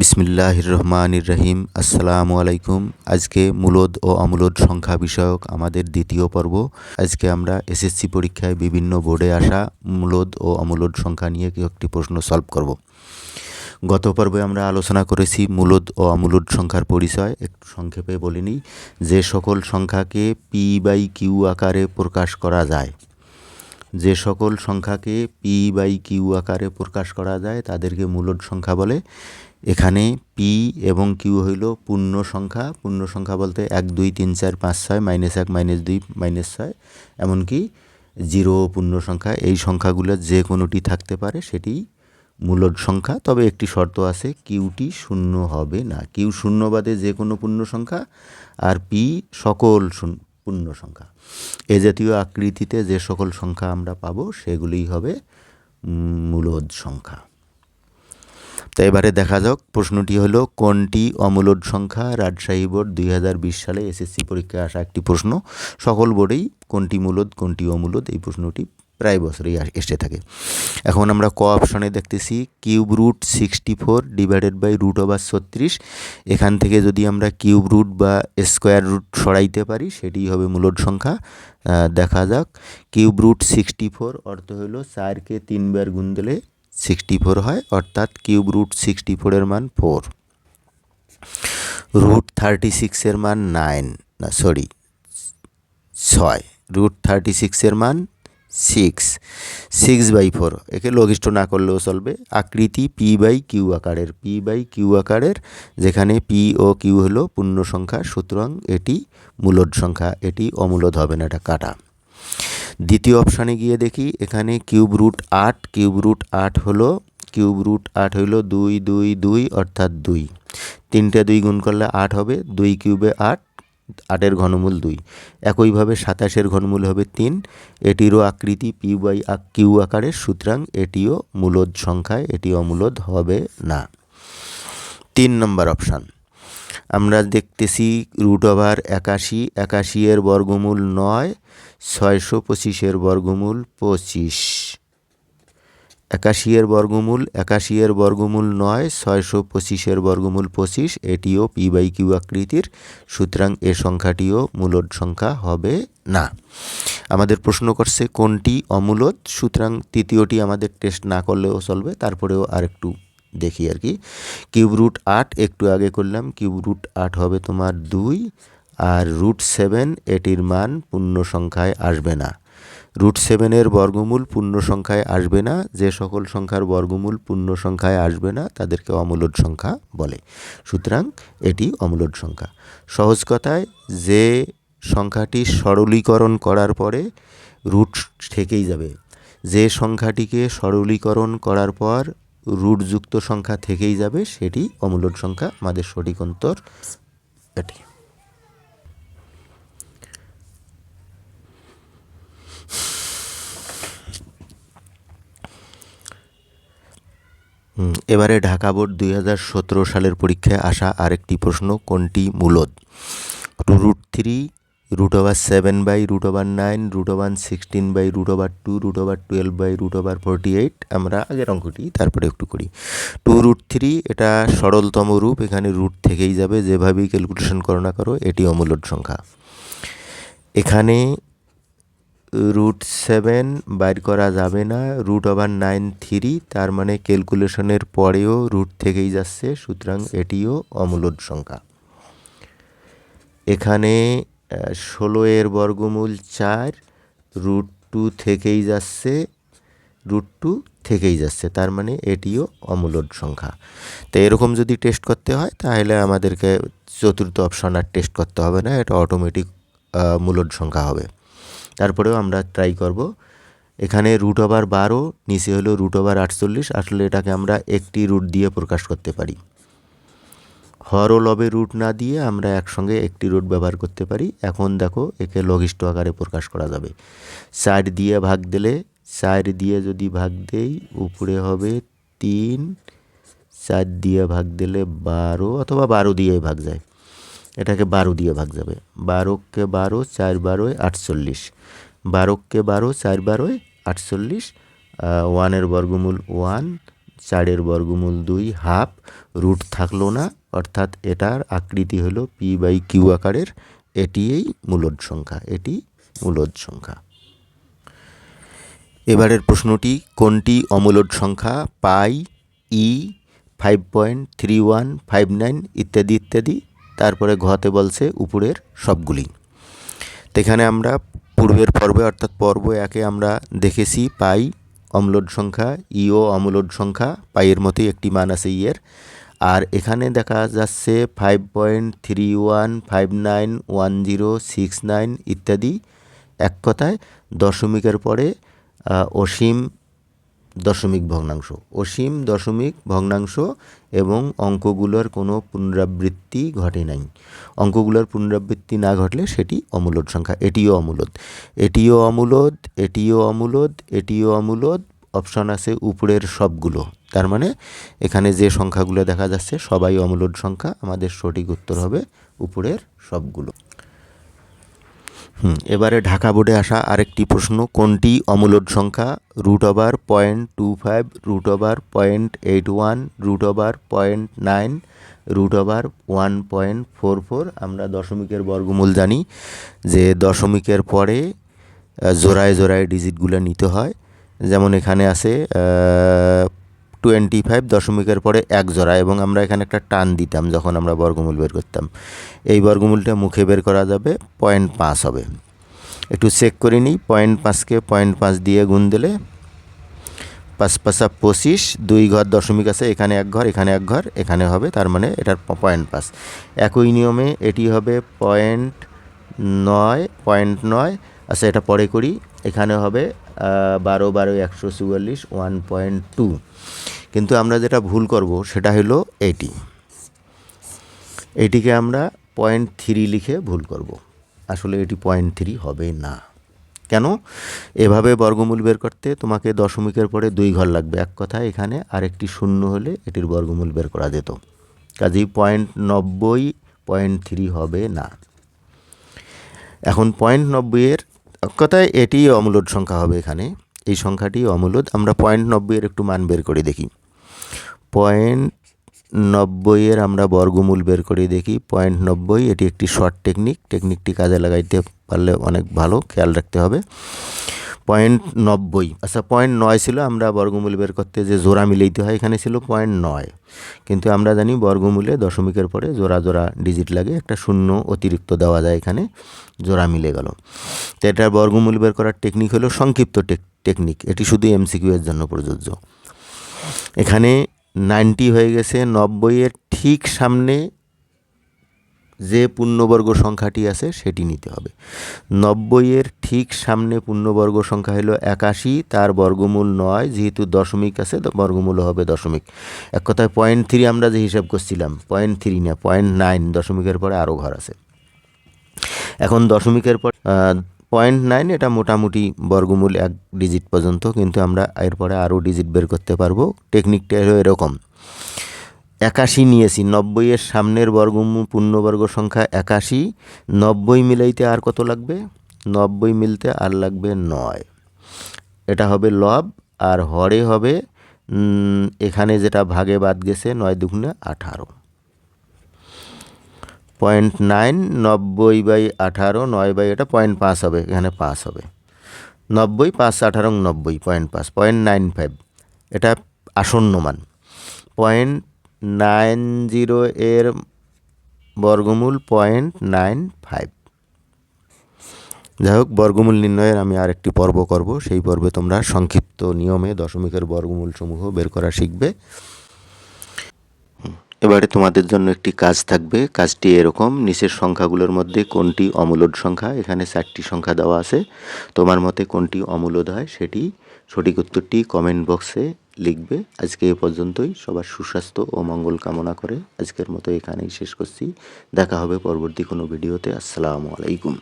বিসমিল্লাহ রহমানির রহিম আসসালামু আলাইকুম আজকে মূলদ ও অমূলদ সংখ্যা বিষয়ক আমাদের দ্বিতীয় পর্ব। আজকে আমরা এসএসসি পরীক্ষায় বিভিন্ন বোর্ডে আসা মূলদ ও অমূলদ সংখ্যা নিয়ে একটি প্রশ্ন সলভ করব। গত পর্বে আমরা আলোচনা করেছি মূলদ ও অমূলদ সংখ্যার পরিচয়। একটু সংক্ষেপে বলিনি যে সকল সংখ্যাকে পি বাই কিউ আকারে প্রকাশ করা যায়। যে সকল সংখ্যাকে পি বাই কিউ আকারে প্রকাশ করা যায়, তাদেরকে মূলদ সংখ্যা বলে। এখানে পি এবং কিউ হইল পূর্ণ সংখ্যা। পূর্ণ সংখ্যা বলতে এক, দুই, তিন, চার, পাঁচ, ছয়, মাইনাস এক, মাইনাস দুই, মাইনাস ছয়। এমনকি জিরো পূর্ণ সংখ্যা, এই সংখ্যাগুলো যে কোনোটি থাকতে পারে সেটি মূলদ সংখ্যা। তবে একটি শর্ত আছে কিউটি শূন্য হবে না। কিউ শূন্য বাদে যে কোনো পূর্ণ সংখ্যা আর পি সকল পূর্ণ সংখ্যা। এ জাতীয় আকৃতিতে যে সকল সংখ্যা আমরা পাবো সেগুলিই হবে মূলদ সংখ্যা। তো এবারে দেখা যাক, প্রশ্নটি হলো, কোনটি অমূলদ সংখ্যা রাজশাহী বোর্ড দুই বিশ সালে এসএসসি পরীক্ষায় আসা একটি প্রশ্ন? সকল বোর্ডেই কোনটি মূলদ, কোনটি অমূলদ, এই প্রশ্নটি প্রায় বছরেই এসে থাকে। এখন আমরা ক অপশনে দেখতেছি, cube root sixty four divided by root over ছত্রিশ। এখান থেকে যদি আমরা কিউব রুট বা স্কোয়ার রুট সরাইতে পারি, সেটি হবে মূলদ সংখ্যা। দেখা যাক, কিউব রুট সিক্সটি ফোর অর্থ হলো চারকে তিনবার গুণ দিলে সিক্সটি ফোর হয়, অর্থাৎ কিউব রুট সিক্সটি ফোরের মান ফোর রুট থার্টি সিক্সের মান নাইন না সরি ছয়। রুট থার্টি সিক্সের মান সিক্স সিক্স বাই ফোর একে লঘিষ্ঠ না করলেও চলবে। আকৃতি পি বাই কিউ আকারের পি বাই কিউ আকারের, যেখানে পি ও কিউ হলো পূর্ণ সংখ্যা সুতরাং এটি মূলদ সংখ্যা, এটি অমূলদ হবে না, এটা কাটা। দ্বিতীয় অপশানে গিয়ে দেখি এখানে কিউব রুট আট, কিউব রুট আট হলো, কিউব রুট আট হইল দুই দুই দুই অর্থাৎ দুই। তিনটে দুই গুণ করলে আট হবে, দুই কিউবে আট, আটের ঘনমূল দুই। একইভাবে সাতাশের ঘনমূল হবে তিন, এটিরও আকৃতি পি বাই কিউ আকারের, সুতরাং এটিও মূলদ সংখ্যায়, এটি অমূলদ হবে না। তিন নম্বর অপশান। আমরা দেখতেছি রুট ওভার একাশি একাশি এর বর্গমূল নয় ছয়শো পঁচিশের বর্গমূল পঁচিশ। একাশি এর বর্গমূল, একাশি এর বর্গমূল নয়, ছয়শো পঁচিশের বর্গমূল পঁচিশ, এটিও পি বাই কিউ আকৃতির, সুতরাং এ সংখ্যাটিও মূলদ সংখ্যা হবে না। আমাদের প্রশ্ন করছে কোনটি অমূলদ, সুতরাং তৃতীয়টি আমাদের টেস্ট না করলেও চলবে, তারপরেও আরেকটু দেখি আর কি। কিউব রুট আট, একটু আগে করলাম, কিউব রুট আট হবে তোমার দুই আর রুট সেভেন এটির মান পূর্ণ সংখ্যায় আসবে না। রুট সেভেনের বর্গমূল পূর্ণ সংখ্যায় আসবে না। যে সকল সংখ্যার বর্গমূল পূর্ণ সংখ্যায় আসবে না, তাদেরকে অমূলদ সংখ্যা বলে। সুতরাং এটি অমূলদ সংখ্যা। সহজ কথায়, যে সংখ্যাটি সরলীকরণ করার পরে রুট থেকেই যাবে। যে সংখ্যাটিকে সরলীকরণ করার পর রুটযুক্ত সংখ্যা থেকেই যাবে, সেটি অমূলদ সংখ্যা। আমাদের সঠিক অন্তর এটি। এবারে ঢাকা বোর্ড দুই হাজার সতেরো সালের পরীক্ষায় আসা আরেকটি প্রশ্ন, কোনটি মূলদ? Root three root over seven by root over nine root over sixteen by root over two root over twelve by root over forty eight আমরা আগের অঙ্কটি তারপরে একটু করি। টু রুট থ্রি এটা সরলতম রূপ, এখানে রুট থেকেই যাবে, যেভাবেই ক্যালকুলেশন করো না করো এটি অমূলদ সংখ্যা। এখানে রুট সেভেন বাইর করা যাবে না। রুট ওভার নাইন থ্রি তার মানে ক্যালকুলেশনের পরেও রুট থেকেই যাচ্ছে, সুতরাং এটিও অমূলদ সংখ্যা। এখানে ষোলো এর বর্গমূল চার রুট টু থেকেই যাচ্ছে রুট টু থেকেই যাচ্ছে, তার মানে এটিও অমূলদ সংখ্যা। তো এরকম যদি টেস্ট করতে হয়, তাহলে আমাদেরকে চতুর্থ অপশন আর টেস্ট করতে হবে না, এটা অটোমেটিক মূলদ সংখ্যা হবে। তারপরেও আমরা ট্রাই করব। এখানে রুট ওভার বারো, নিচে হলো রুট ওভার আটচল্লিশ। আসলে এটাকে আমরা একটি রুট দিয়ে প্রকাশ করতে পারি। হর ও লবে রুট না দিয়ে আমরা একসঙ্গে একটি রুট ব্যবহার করতে পারি। এখন দেখো, একে লঘিষ্ঠ আকারে প্রকাশ করা যাবে। চার দিয়ে ভাগ দিলে চার দিয়ে যদি ভাগ দেই, উপরে হবে তিন। চার দিয়ে ভাগ দিলে বারো, অথবা বারো দিয়ে ভাগ যায়। এটাকে বারো দিয়ে ভাগ যাবে। বারোকে বারো, চার বারোয় আটচল্লিশ। বারোকে বারো, চার বারোয় আটচল্লিশ ওয়ানের বর্গমূল ওয়ান, চারের বর্গমূল দুই, হাফ, রুট থাকল না, অর্থাৎ এটার আকৃতি হলো পি বাই কিউ আকারের এটিই মূলদ সংখ্যা, এটি মূলদ সংখ্যা। এবারের প্রশ্নটি, কোনটি অমূলদ সংখ্যা? Pi, e five point three one five nine ইত্যাদি ইত্যাদি। তারপরে ঘতে বলছে উপরের সবগুলি। তো এখানে আমরা পূর্বের পর্বে অর্থাৎ পর্ব একে আমরা দেখেছি, পাই অম্লড সংখ্যা, ইও অম্লড সংখ্যা, পাইয়ের মতোই একটি মান আছে ইয়ের। আর এখানে দেখা যাচ্ছে five point three one five nine one zero six nine ইত্যাদি। এক কথায় দশমিকের পরে অসীম দশমিক ভগ্নাংশ। অসীম দশমিক ভগ্নাংশ এবং অঙ্কগুলোর কোনো পুনরাবৃত্তি ঘটে নাই। অঙ্কগুলোর পুনরাবৃত্তি না ঘটলে সেটি অমূলদ সংখ্যা, এটিও অমূলদ। এটিও অমূলদ এটিও অমূলদ এটিও অমূলদ, অপশন আছে উপরের সবগুলো। তার মানে এখানে যে সংখ্যাগুলো দেখা যাচ্ছে সবাই অমূলদ সংখ্যা, আমাদের সঠিক উত্তর হবে উপরের সবগুলো। হুম, এবারে ঢাকা বোর্ডে আসা আরেকটি প্রশ্ন, কোনটি অমূলদ সংখ্যা? Root over point two five root over point eight one root over point nine root over one point four four আমরা দশমিকের বর্গমূল জানি যে দশমিকের পরে জোড়ায় জোড়ায় ডিজিটগুলো নিতে হয়। যেমন এখানে আছে টোয়েন্টি ফাইভ দশমিকের পরে এক জোড়া এবং আমরা এখানে একটা টান দিতাম যখন আমরা বর্গমূল বের করতাম। এই বর্গমূলটা মুখে বের করা যাবে, পয়েন্ট পাঁচ হবে। একটু চেক করে নিই, পয়েন্ট পাঁচকে পয়েন্ট পাঁচ দিয়ে গুণ দিলে পাঁচ পাঁচা পঁচিশ, দুই ঘর দশমিক আছে, এখানে এক ঘর, এখানে এক ঘর, এখানে হবে, তার মানে এটার পয়েন্ট পাঁচ। একই নিয়মে এটি হবে পয়েন্ট নয় পয়েন্ট নয় আচ্ছা এটা পরে করি, এখানে হবে বারো বারো, একশো চুয়াল্লিশ, ওয়ান পয়েন্ট টু। কিন্তু আমরা যেটা ভুল করব সেটা হলো এটি। এটিকে আমরা পয়েন্ট থ্রি লিখে ভুল করব। আসলে এটি পয়েন্ট থ্রি হবে না। কেন? এভাবে বর্গমূল বের করতে তোমাকে দশমিকের পরে দুই ঘর লাগবে। এক কথা এখানে আরেকটি শূন্য হলে এটির বর্গমূল বের করা যেত। কাজেই পয়েন্ট নব্বই পয়েন্ট থ্রি হবে না। এখন পয়েন্ট নব্বইয়ের এক কথায় এটি অমূলদ সংখ্যা হবে এখানে। এই সংখ্যাটি অমূলদ। আমরা পয়েন্ট নব্বইয়ের একটু মান বের করে দেখি। পয়েন্ট নব্বইয়ের আমরা বর্গমূল বের করে দেখি। পয়েন্ট নব্বই, এটি একটি শর্ট টেকনিক টেকনিকটি কাজে লাগাইতে পারলে অনেক ভালো, খেয়াল রাখতে হবে। পয়েন্ট নব্বই আচ্ছা পয়েন্ট নয় ছিল, আমরা বর্গমূল বের করতে যে জোড়া মিলাইতে হয়, এখানে ছিল পয়েন্ট নয়। কিন্তু আমরা জানি বর্গমূলে দশমিকের পরে জোড়া জোড়া ডিজিট লাগে, একটা শূন্য অতিরিক্ত দেওয়া যায় এখানে, জোড়া মিলে গেল। তো এটার বর্গমূল বের করার টেকনিক হলো সংক্ষিপ্ত টেক- টেকনিক এটি শুধু এমসিকিউ এর জন্য প্রযোজ্য। এখানে নাইনটি হয়ে গেছে, নব্বইয়ের ঠিক সামনে যে পূর্ণবর্গ সংখ্যাটি আছে সেটি নিতে হবে। নব্বইয়ের ঠিক সামনে পূর্ণবর্গ সংখ্যা হলো একাশি, তার বর্গমূল নয়, যেহেতু দশমিক আছে বর্গমূল হবে দশমিক। এক কথায় পয়েন্ট থ্রি আমরা যে হিসাব করছিলাম পয়েন্ট থ্রি না পয়েন্ট নাইন দশমিকের পরে আরও ঘর আছে। এখন দশমিকের পর পয়েন্ট নাইন, এটা মোটামুটি বর্গমূল এক ডিজিট পর্যন্ত, কিন্তু আমরা এরপরে আরও ডিজিট বের করতে পারব। টেকনিকটা এরকম। একাশি নিয়েছি, নব্বইয়ের সামনের বর্গমূল পূর্ণবর্গ সংখ্যা একাশি, নব্বই মিলাইতে আর কত লাগবে? নব্বই মিলতে আর লাগবে নয়। এটা হবে লব, আর হরে হবে এখানে যেটা ভাগে বাদ গেছে নয় দুগুণে আঠারো। পয়েন্ট নাইন, নব্বই বাই আঠারো, নয় বাই এটা পয়েন্ট পাঁচ হবে, এখানে পাঁচ হবে। নব্বই পাঁচ আঠারো নব্বই, পয়েন্ট পাঁচ, পয়েন্ট নাইন ফাইভ, এটা আসন্ন মান। পয়েন্ট নাইন জিরো এর বর্গমূল পয়েন্ট নাইন ফাইভ। যাই হোক, বর্গমূল নির্ণয়ের আমি আরেকটি পর্ব করব, সেই পর্বে তোমরা সংক্ষিপ্ত নিয়মে দশমিকের বর্গমূল সমূহ বের করা শিখবে। এবারে তোমাদের জন্য একটি কাজ থাকবে। কাজটি এরকম, নিচের সংখ্যাগুলোর মধ্যে কোনটি অমূলদ সংখ্যা, এখানে চারটি সংখ্যা দেওয়া আছে। তোমার মতে কোনটি অমূলদ হয় সেটি সঠিক উত্তরটি কমেন্ট বক্সে লিখবে। আজকে এ পর্যন্তই। সবার সুস্বাস্থ্য ও মঙ্গল কামনা করে আজকের মতো এখানেই শেষ করছি। দেখা হবে পরবর্তী কোনো ভিডিওতে। আসসালামু আলাইকুম।